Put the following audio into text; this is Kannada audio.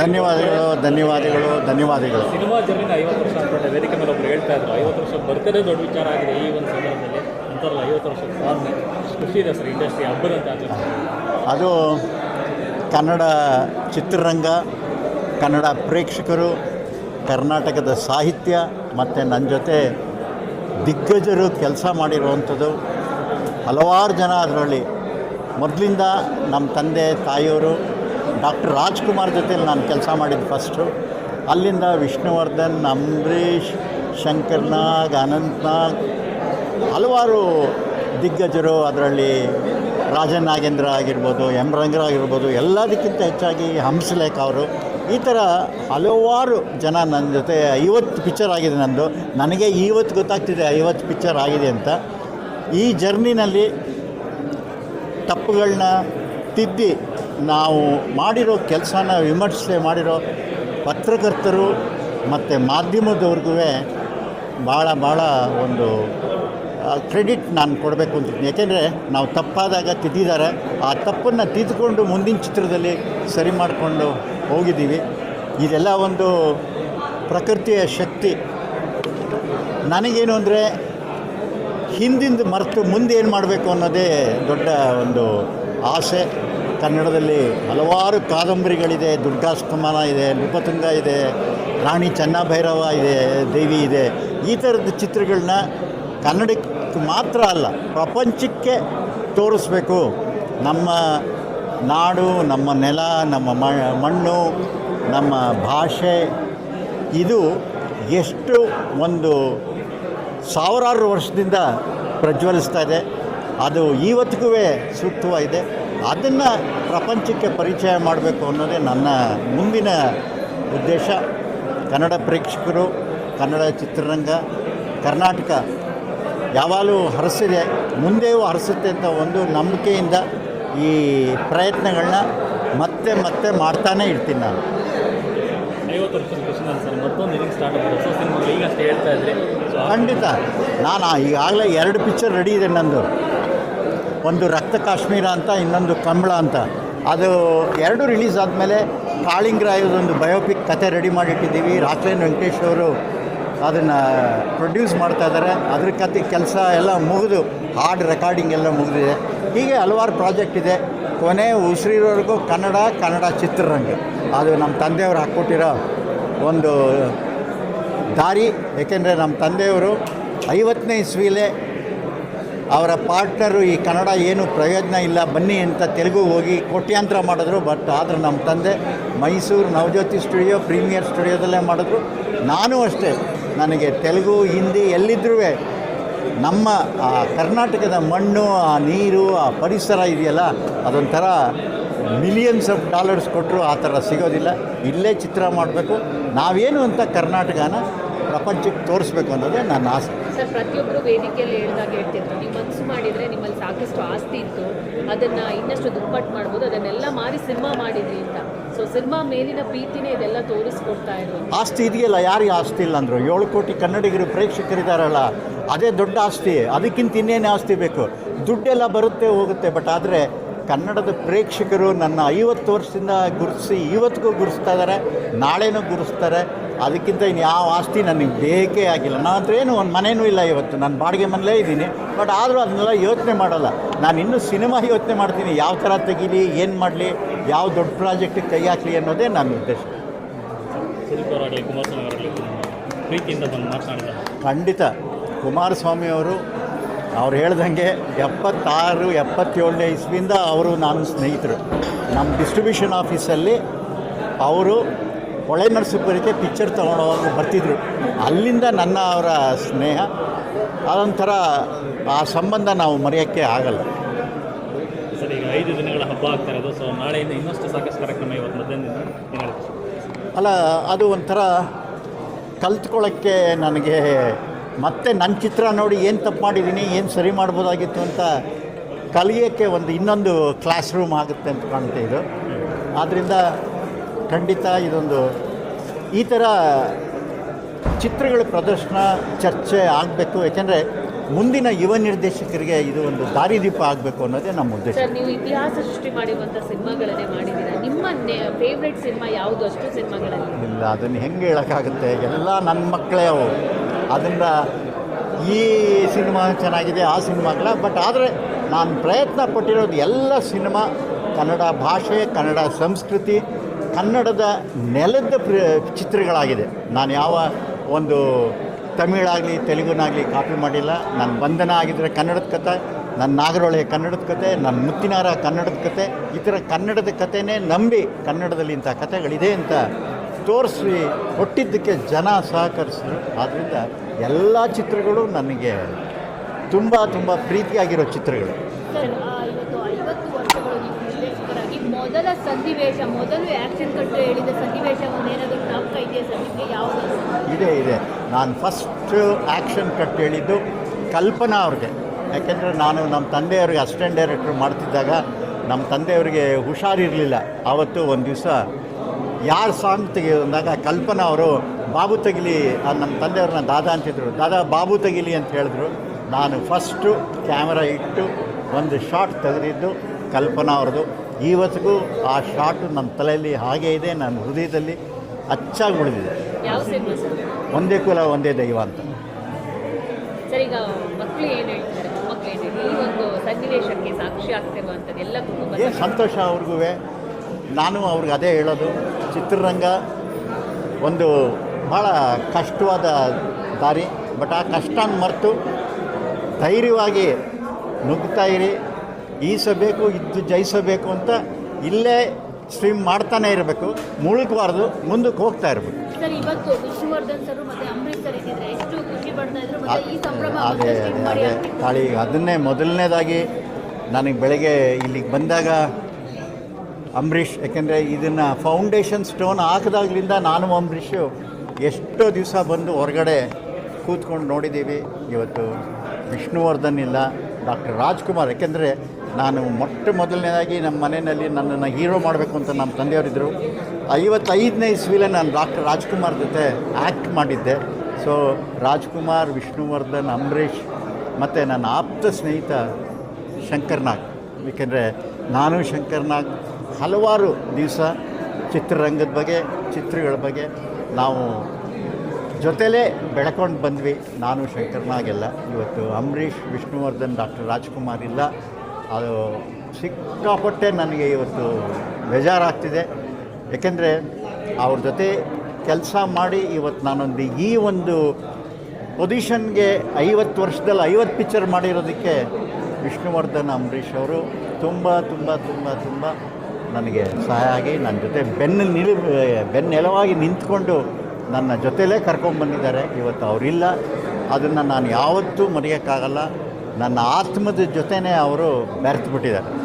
ಧನ್ಯವಾದಗಳು ಧನ್ಯವಾದಗಳು ಧನ್ಯವಾದಗಳು ಸಿನಿಮಾ ಜರ್ನಿನ ಐವತ್ತು ವರ್ಷ ಅಂತ ವೇದಿಕೆ ಮೇಲೆ ಒಬ್ರು ಹೇಳ್ತಾ ಇದ್ರು ಐವತ್ತು ವರ್ಷ ಬರ್ತದೆ ದೊಡ್ಡ ವಿಚಾರ ಆಗಿದೆ ಈ ಒಂದು ಸಂದರ್ಭದಲ್ಲಿ ಅಂತಾರಲ್ಲ ಐವತ್ತು ವರ್ಷದ ಸಾಧನೆ. ಖುಷಿ ಇದೆ ಸರ್ ಇಂಡಸ್ಟ್ರಿ ಹಬ್ಬದಂತೆ ಅದು ಕನ್ನಡ ಚಿತ್ರರಂಗ ಕನ್ನಡ ಪ್ರೇಕ್ಷಕರು ಕರ್ನಾಟಕದ ಸಾಹಿತ್ಯ ಮತ್ತು ನನ್ನ ಜೊತೆ ದಿಗ್ಗಜರು ಕೆಲಸ ಮಾಡಿರುವಂಥದ್ದು. ಹಲವಾರು ಜನ ಅದರಲ್ಲಿ. ಮೊದಲಿಂದ ನಮ್ಮ ತಂದೆ, ತಾಯಿಯವರು ಡಾಕ್ಟರ್ ರಾಜ್ಕುಮಾರ್ ಜೊತೆಲಿ ನಾನು ಕೆಲಸ ಮಾಡಿದ್ದು ಫಸ್ಟು ಅಲ್ಲಿಂದ ವಿಷ್ಣುವರ್ಧನ್, ಅಂಬರೀಷ್, ಶಂಕರ್ನಾಗ್, ಅನಂತ್ನಾಗ್, ಹಲವಾರು ದಿಗ್ಗಜರು ಅದರಲ್ಲಿ ರಾಜನ್ ನಾಗೇಂದ್ರ ಆಗಿರ್ಬೋದು, ಎಂ ರಂಗರ ಆಗಿರ್ಬೋದು, ಎಲ್ಲದಕ್ಕಿಂತ ಹೆಚ್ಚಾಗಿ ಹಂಸಲೇಖ ಅವರು. ಈ ಥರ ಹಲವಾರು ಜನ ನನ್ನ ಜೊತೆ ಐವತ್ತು ಪಿಕ್ಚರ್ ಆಗಿದೆ ನಂದು. ನನಗೆ ಇವತ್ತು ಗೊತ್ತಾಗ್ತಿದೆ ಐವತ್ತು ಪಿಕ್ಚರ್ ಆಗಿದೆ ಅಂತ. ಈ ಜರ್ನಿನಲ್ಲಿ ತಪ್ಪುಗಳನ್ನ ತಿದ್ದಿ ನಾವು ಮಾಡಿರೋ ಕೆಲಸನ ವಿಮರ್ಶೆ ಮಾಡಿರೋ ಪತ್ರಕರ್ತರು ಮತ್ತು ಮಾಧ್ಯಮದವ್ರಿಗೂ ಭಾಳ ಭಾಳ ಒಂದು ಕ್ರೆಡಿಟ್ ನಾನು ಕೊಡಬೇಕು ಅಂತಿದ್ದೀನಿ ಯಾಕೆಂದರೆ ನಾವು ತಪ್ಪಾದಾಗ ತಿದ್ದಿದ್ದಾರೆ. ಆ ತಪ್ಪನ್ನು ತಿದ್ದುಕೊಂಡು ಮುಂದಿನ ಚಿತ್ರದಲ್ಲಿ ಸರಿ ಮಾಡಿಕೊಂಡು ಹೋಗಿದ್ದೀವಿ. ಇದೆಲ್ಲ ಒಂದು ಪ್ರಕೃತಿಯ ಶಕ್ತಿ. ನನಗೇನು ಅಂದರೆ ಹಿಂದಿಂದು ಮರೆತು ಮುಂದೆ ಏನು ಮಾಡಬೇಕು ಅನ್ನೋದೇ ದೊಡ್ಡ ಒಂದು ಆಸೆ. ಕನ್ನಡದಲ್ಲಿ ಹಲವಾರು ಕಾದಂಬರಿಗಳಿದೆ. ದುರ್ಗಾಸ್ತಮಾನ ಇದೆ ನೃಪತುಂಗ ಇದೆ, ರಾಣಿ ಚೆನ್ನಭೈರವ ಇದೆ, ದೇವಿ ಇದೆ. ಈ ಥರದ ಚಿತ್ರಗಳನ್ನ ಕನ್ನಡಕ್ಕೆ ಮಾತ್ರ ಅಲ್ಲ, ಪ್ರಪಂಚಕ್ಕೆ ತೋರಿಸ್ಬೇಕು. ನಮ್ಮ ನಾಡು, ನಮ್ಮ ನೆಲ, ನಮ್ಮ ಮಣ್ಣು, ನಮ್ಮ ಭಾಷೆ. ಇದು ಎಷ್ಟು ಒಂದು ಸಾವಿರಾರು ವರ್ಷದಿಂದ ಪ್ರಜ್ವಲಿಸ್ತಾ ಇದೆ. ಅದು ಇವತ್ತಿಗೂ ಸೂಕ್ತವಾಗಿದೆ. ಅದನ್ನು ಪ್ರಪಂಚಕ್ಕೆ ಪರಿಚಯ ಮಾಡಬೇಕು ಅನ್ನೋದೇ ನನ್ನ ಮುಂದಿನ ಉದ್ದೇಶ. ಕನ್ನಡ ಪ್ರೇಕ್ಷಕರು, ಕನ್ನಡ ಚಿತ್ರರಂಗ, ಕರ್ನಾಟಕ ಯಾವಾಗಲೂ ಹರಸಿದೆ, ಮುಂದೆಯೂ ಹರಸುತ್ತೆ ಅಂತ ಒಂದು ನಂಬಿಕೆಯಿಂದ ಈ ಪ್ರಯತ್ನಗಳನ್ನ ಮತ್ತೆ ಮತ್ತೆ ಮಾಡ್ತಾನೇ ಇರ್ತೀನಿ ನಾನು. ಐವತ್ತು ವರ್ಷದ ಖುಷಿ ಸರ್. ಮತ್ತೊಂದು ಇನ್ನಿಂಗ್ ಸ್ಟಾರ್ಟ್ ಆಗಿದೆ ಹೊಸ ಸಿನಿಮಾ ಈಗ ಅಷ್ಟೇ ಹೇಳ್ತಾ ಇದ್ರಿ. ಸೊ ಖಂಡಿತ. ನಾನು, ಈಗಾಗಲೇ ಎರಡು ಪಿಕ್ಚರ್ ರೆಡಿ ಇದೆ ನಂದು. ಒಂದು ರಕ್ತ ಕಾಶ್ಮೀರ ಅಂತ, ಇನ್ನೊಂದು ಕಂಬಳ ಅಂತ. ಅದು ಎರಡು ರಿಲೀಸ್ ಆದಮೇಲೆ ಕಾಳಿಂಗರಾಯದೊಂದು ಬಯೋಪಿಕ್ ಕತೆ ರೆಡಿ ಮಾಡಿಟ್ಟಿದ್ದೀವಿ. ರಾಕ್ಲೇನ್ ವೆಂಕಟೇಶ್ ಅವರು ಅದನ್ನು ಪ್ರೊಡ್ಯೂಸ್ ಮಾಡ್ತಾ ಇದ್ದಾರೆ. ಅದ್ರ ಕತೆ, ಕೆಲಸ ಎಲ್ಲ ಮುಗಿದು ಹಾಡ್ ರೆಕಾರ್ಡಿಂಗ್ ಎಲ್ಲ ಮುಗಿದಿದೆ. ಹೀಗೆ ಹಲವಾರು ಪ್ರಾಜೆಕ್ಟ್ ಇದೆ. ಕೊನೆ ಉಸಿರಿರೋವರೆಗೂ ಕನ್ನಡ ಕನ್ನಡ ಚಿತ್ರರಂಗ ಅದು ನಮ್ಮ ತಂದೆಯವರು ಹಾಕ್ಕೊಟ್ಟಿರೋ ಒಂದು ದಾರಿ, ಏಕೆಂದರೆ ನಮ್ಮ ತಂದೆಯವರು ಐವತ್ತನೇ ಇಸ್ವಿಲೇ ಅವರ ಪಾರ್ಟ್ನರು ಈ ಕನ್ನಡ ಏನು ಪ್ರಯೋಜನ ಇಲ್ಲ, ಬನ್ನಿ ಅಂತ ತೆಲುಗು ಹೋಗಿ ಕೋಟ್ಯಾಂತರ ಮಾಡಿದ್ರು. ಬಟ್ ಆದರೆ ನಮ್ಮ ತಂದೆ ಮೈಸೂರು ನವಜ್ಯೋತಿ ಸ್ಟುಡಿಯೋ, ಪ್ರೀಮಿಯರ್ ಸ್ಟುಡಿಯೋದಲ್ಲೇ ಮಾಡಿದ್ರು. ನಾನು ಅಷ್ಟೇ. ನನಗೆ ತೆಲುಗು, ಹಿಂದಿ ಎಲ್ಲಿದ್ದರೂ ನಮ್ಮ, ಆ, ಕರ್ನಾಟಕದ ಮಣ್ಣು, ಆ, ನೀರು, ಆ, ಪರಿಸರ ಇದೆಯಲ್ಲ, ಅದೊಂಥರ ಮಿಲಿಯನ್ಸ್ ಆಫ್ ಡಾಲರ್ಸ್ ಕೊಟ್ಟರು ಆ ಥರ ಸಿಗೋದಿಲ್ಲ. ಇಲ್ಲೇ ಚಿತ್ರ ಮಾಡಬೇಕು. ನಾವೇನು ಅಂತ ಕರ್ನಾಟಕನ ಪ್ರಪಂಚಕ್ಕೆ ತೋರಿಸ್ಬೇಕು ಅನ್ನೋದೇ ನನ್ನ ಆಸೆ. ಸರ್ ಪ್ರತಿಯೊಬ್ಬರು ವೇದಿಕೆಯಲ್ಲಿ ಹೇಳಿದಾಗ ಹೇಳ್ತಿದ್ರು. ನೀವು ಮನಸ್ಸು ಮಾಡಿದರೆ ನಿಮ್ಮಲ್ಲಿ ಸಾಕಷ್ಟು ಆಸ್ತಿ ಇತ್ತು. ಅದನ್ನು ಇನ್ನಷ್ಟು ದುಪ್ಪಟ್ಟು ಮಾಡ್ಬೋದು. ಅದನ್ನೆಲ್ಲ ಮಾರಿ ಸಿನಿಮಾ ಮಾಡಿದ್ರಿ ಅಂತ. ಸೊ ಸಿನಿಮಾ ಮೇಲಿನ ಪ್ರೀತಿನೇ ಇದೆಲ್ಲ ತೋರಿಸ್ಕೊಡ್ತಾ ಇರೋದು ಆಸ್ತಿ ಇದೆಯಲ್ಲ ಯಾರಿಗೆ ಆಸ್ತಿ ಇಲ್ಲ ಅಂದರು? ಏಳು ಕೋಟಿ ಕನ್ನಡಿಗರು ಪ್ರೇಕ್ಷಕರಿದ್ದಾರಲ್ಲ ಅದೇ ದೊಡ್ಡ ಆಸ್ತಿ. ಅದಕ್ಕಿಂತ ಇನ್ನೇನು ಆಸ್ತಿ ಬೇಕು? ದುಡ್ಡೆಲ್ಲ ಬರುತ್ತೆ ಹೋಗುತ್ತೆ. ಬಟ್ ಆದರೆ ಕನ್ನಡದ ಪ್ರೇಕ್ಷಕರು ನನ್ನ ಐವತ್ತು ವರ್ಷದಿಂದ ಗುರುತಿಸಿ ಇವತ್ತಿಗೂ ಗುರುಸ್ತಾ ಇದ್ದಾರೆ ನಾಳೆನೂ ಗುರುಸ್ತಾರೆ ಅದಕ್ಕಿಂತ ಇನ್ನು ಯಾವ ಆಸ್ತಿ ನನಗೆ ಬೇಕೇ ಆಗಿಲ್ಲ. ನಾನು ಹತ್ರ ಏನು ಒಂದು ಮನೇನೂ ಇಲ್ಲ ಇವತ್ತು. ನಾನು ಬಾಡಿಗೆ ಮನೇಲೇ ಇದ್ದೀನಿ. ಬಟ್ ಆದರೂ ಅದನ್ನೆಲ್ಲ ಯೋಚನೆ ಮಾಡಲ್ಲ. ನಾನು ಇನ್ನೂ ಸಿನಿಮಾ ಯೋಚನೆ ಮಾಡ್ತೀನಿ. ಯಾವ ಥರ ತೆಗೀಲಿ, ಏನು ಮಾಡಲಿ, ಯಾವ ದೊಡ್ಡ ಪ್ರಾಜೆಕ್ಟಿಗೆ ಕೈ ಹಾಕಲಿ ಅನ್ನೋದೇ ನನ್ನ ಉದ್ದೇಶ. ಖಂಡಿತ. ಕುಮಾರಸ್ವಾಮಿಯವರು ಅವ್ರು ಹೇಳ್ದಂಗೆ ಎಪ್ಪತ್ತಾರು, ಎಪ್ಪತ್ತೇಳನೇ ಇಸ್ವಿಯಿಂದ ಅವರು ನಾನು ಸ್ನೇಹಿತರು. ನಮ್ಮ ಡಿಸ್ಟ್ರಿಬ್ಯೂಷನ್ ಆಫೀಸಲ್ಲಿ ಅವರು ಹೊಳೆ ನರಸೀಪುರಕ್ಕೆ ಪಿಕ್ಚರ್ ತೊಗೊಂಡೋಗಿ ಬರ್ತಿದ್ರು. ಅಲ್ಲಿಂದ ನನ್ನ ಅವರ ಸ್ನೇಹ ಅದೊಂಥರ ಆ ಸಂಬಂಧ ನಾವು ಮರೆಯೋಕ್ಕೆ ಆಗಲ್ಲ. ಸರಿ ಈಗ ಐದು ದಿನಗಳ ಹಬ್ಬ ಆಗ್ತಾ ಇರೋದು ಸೊ ನಾಳೆಯಿಂದ ಇನ್ನಷ್ಟು ಸಾಕಷ್ಟು ಕಾರ್ಯಕ್ರಮ ಇವತ್ತು ಮಧ್ಯಾಹ್ನದಿಂದ ಅಲ್ಲ ಅದು ಒಂಥರ ಕಲ್ತ್ಕೊಳ್ಳೋಕ್ಕೆ ನನಗೆ ಮತ್ತೆ ನನ್ನ ಚಿತ್ರ ನೋಡಿ ಏನು ತಪ್ಪು ಮಾಡಿದ್ದೀನಿ ಏನು ಸರಿ ಮಾಡ್ಬೋದಾಗಿತ್ತು ಅಂತ ಕಲಿಯೋಕ್ಕೆ ಒಂದು ಇನ್ನೊಂದು ಕ್ಲಾಸ್ ರೂಮ್ ಆಗುತ್ತೆ ಅಂತ ಕಾಣ್ತಾ ಇದು ಆದ್ದರಿಂದ ಖಂಡಿತ ಇದೊಂದು ಈ ಥರ ಚಿತ್ರಗಳ ಪ್ರದರ್ಶನ ಚರ್ಚೆ ಆಗಬೇಕು. ಯಾಕೆಂದರೆ ಮುಂದಿನ ಯುವ ನಿರ್ದೇಶಕರಿಗೆ ಇದು ಒಂದು ದಾರಿದೀಪ ಆಗಬೇಕು ಅನ್ನೋದೇ ನಮ್ಮ ಉದ್ದೇಶ. ನೀವು ಇತಿಹಾಸ ಸೃಷ್ಟಿ ಮಾಡಿರುವಂಥ ಸಿನಿಮಾಗಳನ್ನೇ ಮಾಡಿದ್ದೀರಾ? ನಿಮ್ಮ ಫೇವ್ರೆಟ್ ಸಿನಿಮಾ ಯಾವುದು ಅಷ್ಟು ಸಿನಿಮಾಗಳಲ್ಲಿ? ಇಲ್ಲ ಅದನ್ನು ಹೆಂಗೆ ಹೇಳೋಕ್ಕಾಗುತ್ತೆ? ಎಲ್ಲ ನನ್ನ ಮಕ್ಕಳೇ ಅವು. ಅದರಿಂದ ಈ ಸಿನಿಮಾ ಚೆನ್ನಾಗಿದೆ ಆ ಸಿನಿಮಾಗಳ ಬಟ್ ಆದರೆ ನಾನು ಪ್ರಯತ್ನ ಪಟ್ಟಿರೋದು ಎಲ್ಲ ಸಿನಿಮಾ ಕನ್ನಡ ಭಾಷೆ ಕನ್ನಡ ಸಂಸ್ಕೃತಿ ಕನ್ನಡದ ನೆಲದ ಚಿತ್ರಗಳಾಗಿದೆ. ನಾನು ಯಾವ ಒಂದು ತಮಿಳಾಗಲಿ, ತೆಲುಗುನಾಗಲಿ ಕಾಪಿ ಮಾಡಿಲ್ಲ. ನನ್ನ ಬಂಧನ ಆಗಿದ್ದರೆ ಕನ್ನಡದ ಕತೆ ನನ್ನ ನಾಗರೊಳೆಯ ಕನ್ನಡದ ಕತೆ ನನ್ನ ಮುತ್ತಿನಾರ ಕನ್ನಡದ ಕತೆ, ಈ ಥರ ಕನ್ನಡದ ಕಥೆನೇ ನಂಬಿ ಕನ್ನಡದಲ್ಲಿ ಇಂಥ ಕಥೆಗಳಿದೆ ಅಂತ ತೋರಿಸಿ ಕೊಟ್ಟಿದ್ದಕ್ಕೆ ಜನ ಸಹಕರಿಸಿದ್ರು. ಆದ್ದರಿಂದ ಎಲ್ಲ ಚಿತ್ರಗಳು ನನಗೆ ತುಂಬ ತುಂಬ ಪ್ರೀತಿಯಾಗಿರೋ ಚಿತ್ರಗಳು ಸರ್ ಆ, ಇವತ್ತು ಐವತ್ತು ವರ್ಷಗಳು ನೀವು ನಿರ್ದೇಶಕರಾಗಿ ಮೊದಲ ಸನ್ನಿವೇಶ, ಮೊದಲು ಆಕ್ಷನ್ ಕಟ್ಟು ಹೇಳಿದ ಸನ್ನಿವೇಶ ಒಂದೇನಾದರೂ ಜ್ಞಾಪಕ ಇದೆಯಾ ಸರ್? ನಿಮಗೆ ಯಾವುದು? ಇದೆ ಇದೆ. ನಾನು ಫಸ್ಟ್ ಆ್ಯಕ್ಷನ್ ಕಟ್ ಹೇಳಿದ್ದು ಕಲ್ಪನಾ ಅವ್ರಿಗೆ. ಯಾಕೆಂದರೆ ನಾನು ನಮ್ಮ ತಂದೆಯವ್ರಿಗೆ ಅಸಿಸ್ಟೆಂಟ್ ಡೈರೆಕ್ಟ್ರ್ ಮಾಡ್ತಿದ್ದಾಗ ನಮ್ಮ ತಂದೆಯವರಿಗೆ ಹುಷಾರಿರಲಿಲ್ಲ. ಆವತ್ತು ಒಂದು ದಿವಸ ಯಾರು ಸಾಂಗ್ ತೆಗೆದಾಗ ಕಲ್ಪನಾ ಅವರು, ಬಾಬು ತೆಗಿಲಿ ನಮ್ಮ ತಂದೆಯವ್ರನ್ನ ದಾದಾ ಅಂತಿದ್ರು. ದಾದಾ, ಬಾಬು ತೆಗಿಲಿ ಅಂತ ಹೇಳಿದ್ರು. ನಾನು ಫಸ್ಟು ಕ್ಯಾಮರಾ ಇಟ್ಟು ಒಂದು ಶಾಟ್ ತೆಗೆದಿದ್ದು ಕಲ್ಪನಾ ಅವ್ರದ್ದು. ಇವತ್ತಿಗೂ ಆ ಶಾಟು ನನ್ನ ತಲೆಯಲ್ಲಿ ಹಾಗೇ ಇದೆ ನನ್ನ ಹೃದಯದಲ್ಲಿ ಅಚ್ಚಾಗಿ ಉಳಿದಿದೆ. ಒಂದೇ ಕುಲ ಒಂದೇ ದೈವ ಅಂತ. ಏನು ಸಂತೋಷ ಅವ್ರಿಗೂ? ನಾನು ಅವ್ರಿಗೆ ಅದೇ ಹೇಳೋದು ಚಿತ್ರರಂಗ ಒಂದು ಭಾಳ ಕಷ್ಟವಾದ ದಾರಿ ಬಟ್ ಆ ಕಷ್ಟನ ಮರೆತು ಧೈರ್ಯವಾಗಿ ನುಗ್ತಾ ಇರಿ. ಈಸಬೇಕು ಇದ್ದು ಜಯಿಸಬೇಕು ಅಂತ ಇಲ್ಲೇ ಸ್ಟ್ರೀಮ್ ಮಾಡ್ತಾನೆ ಇರಬೇಕು ಮುಳುಗಬಾರ್ದು ಮುಂದಕ್ಕೆ ಹೋಗ್ತಾ ಇರಬೇಕು ಅದೇ ಅದೇ ಅದೇ. ತಾಳಿ ಅದನ್ನೇ ಮೊದಲನೇದಾಗಿ ನನಗೆ ಬೆಳಗ್ಗೆ ಇಲ್ಲಿಗೆ ಬಂದಾಗ ಅಂಬರೀಷ್ ಯಾಕೆಂದರೆ ಇದನ್ನು ಫೌಂಡೇಶನ್ ಸ್ಟೋನ್ ಹಾಕಿದಾಗ್ಲಿಂದ ನಾನು ಅಂಬರೀಷು ಎಷ್ಟೋ ದಿವಸ ಬಂದು ಹೊರಗಡೆ ಕೂತ್ಕೊಂಡು ನೋಡಿದ್ದೀವಿ ಇವತ್ತು ವಿಷ್ಣುವರ್ಧನ್ ಇಲ್ಲ ಡಾಕ್ಟರ್ ರಾಜ್ಕುಮಾರ್. ಯಾಕೆಂದರೆ ನಾನು ಮೊಟ್ಟ ಮೊದಲನೇದಾಗಿ ನಮ್ಮ ಮನೆಯಲ್ಲಿ ನನ್ನನ್ನು ಹೀರೋ ಮಾಡಬೇಕು ಅಂತ ನಮ್ಮ ತಂದೆಯವರಿದ್ದರು ಐವತ್ತೈದನೇ ಇಸ್ವಿಲೆ ನಾನು ಡಾಕ್ಟರ್ ರಾಜ್ಕುಮಾರ್ ಜೊತೆ ಆ್ಯಕ್ಟ್ ಮಾಡಿದ್ದೆ. ಸೊ ರಾಜ್ಕುಮಾರ್, ವಿಷ್ಣುವರ್ಧನ್, ಅಂಬರೀಷ್ ಮತ್ತು ನನ್ನ ಆಪ್ತ ಸ್ನೇಹಿತ ಶಂಕರ್ನಾಗ್. ಏಕೆಂದರೆ ನಾನು ಶಂಕರ್ನಾಗ್ ಹಲವಾರು ದಿವಸ ಚಿತ್ರರಂಗದ ಬಗ್ಗೆ, ಚಿತ್ರಗಳ ಬಗ್ಗೆ ನಾವು ಜೊತೆಲೇ ಬೆಳ್ಕೊಂಡು ಬಂದ್ವಿ. ನಾನು ಶಂಕರ್ನಾಗೆಲ್ಲ ಇವತ್ತು ಅಂಬರೀಷ್, ವಿಷ್ಣುವರ್ಧನ್, ಡಾಕ್ಟರ್ ರಾಜ್ಕುಮಾರ್ ಇಲ್ಲ. ಅದು ಸಿಕ್ಕಾಪಟ್ಟೆ ನನಗೆ ಇವತ್ತು ಬೇಜಾರಾಗ್ತಿದೆ. ಏಕೆಂದರೆ ಅವ್ರ ಜೊತೆ ಕೆಲಸ ಮಾಡಿ ಇವತ್ತು ನಾನೊಂದು ಈ ಒಂದು ಪೊಸಿಷನ್ಗೆ ಐವತ್ತು ವರ್ಷದಲ್ಲಿ ಐವತ್ತು ಪಿಕ್ಚರ್ ಮಾಡಿರೋದಕ್ಕೆ ವಿಷ್ಣುವರ್ಧನ್, ಅಂಬರೀಷ್ ಅವರು ತುಂಬ ತುಂಬ ತುಂಬ ತುಂಬ ನನಗೆ ಸಹಾಯ ಆಗಿ ನನ್ನ ಜೊತೆ ಬೆನ್ನು ನಿಲು ಬೆನ್ನೆಲವಾಗಿ ನಿಂತ್ಕೊಂಡು ನನ್ನ ಜೊತೆಲೇ ಕರ್ಕೊಂಡ್ಬಂದಿದ್ದಾರೆ ಇವತ್ತು ಅವರಿಲ್ಲ ಅದನ್ನು ನಾನು ಯಾವತ್ತೂ ಮರೆಯೋಕ್ಕಾಗಲ್ಲ. ನನ್ನ ಆತ್ಮದ ಜೊತೆನೇ ಅವರು ಬೆರೆತು ಬಿಟ್ಟಿದ್ದಾರೆ